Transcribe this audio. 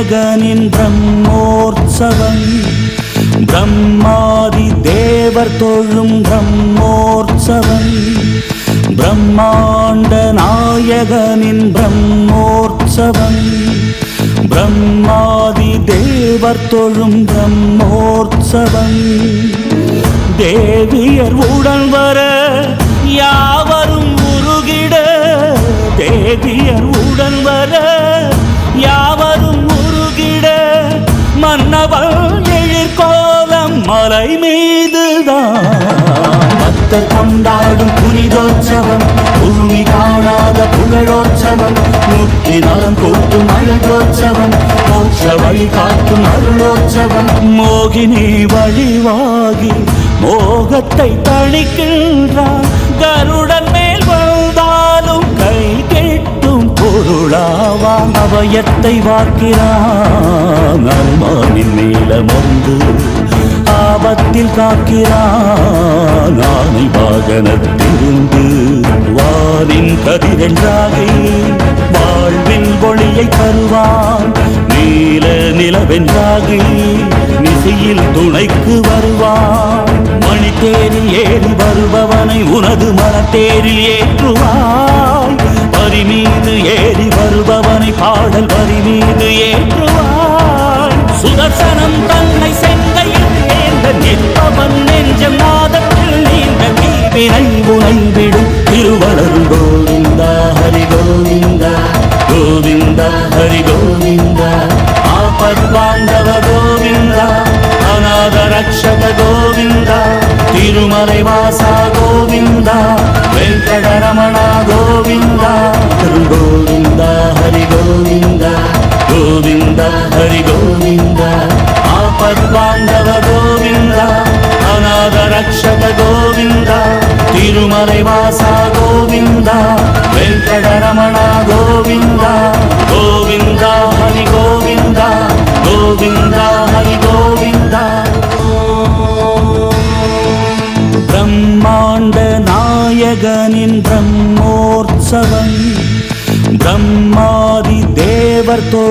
ஜெகனின் பிரம்மோற்சவம். பிரம்மாதி தேவர் தொழும் பிரம்மோற்சவம். பிரம்மாண்ட நாயகனின் பிரம்மோற்சவம். பிரம்மாதி தேவர் தொழும் பிரம்மோற்சவம். தேவியர் உடன் வர மலை மீதுதான் பக்தர் கொண்டாடும் புனிதோற்சவம் பூமி காணாத புகழோற்சவம் முக்தி நலம் கூட்டும் அழகோற்சவம் மோட்ச வழி காட்டும் அருளோற்சவம் மோகினி வழிவாகி மோகத்தை தணிக்கின்றான் கருடன் மேல் வந்தாலும் கை கெட்டும் பொருளாவான் அபயத்தை வாக்கிறான். அருமானின் வந்து ஆபத்தில் காக்கிறான். ஆனை வாகனத்திலிருந்து வானின் கதிரென்றாகி வாழ்வின் ஒளியை தருவான். நீல நிலவென்றாகி நிசையில் துணைக்கு வருவான். மணித்தேரில் ஏறி வருபவனை உனது மனத்தேரில் ஏற்றுவாய். வரி மீது ஏறி வருபவனை பாடல் வரி மீது ஏற்றுவாய். சுதர்சனம் தன்னை செங்கையில் ஏந்த நிற்பவன் நெஞ்சம் நாதத்தில் நீண்ட தீவினை உனைவிடும் திருவளரும் கோவிந்தா ஹரி கோவிந்தா கோவிந்தா ஹரி கோவிந்தா ஆபத்வாந்தவ கோவிந்தா அநாத ரக்ஷக கோவிந்தா திருமலை வாசா கோவிந்தா வெங்கடரமணா கோவிந்தா கோவிந்தா ஹரி கோவிந்தா கோவிந்தா ஹரி கோவிந்தா ஆபத்வாந்தவ నివాస గోవింద వెంకటరమణ గోవింద గోవింద హరి గోవింద గోవింద హరి గోవింద. బ్రహ్మాండ నాయగనిన్ బ్రహ్మోత్సవం బ్రహ్మాది దేవర్తో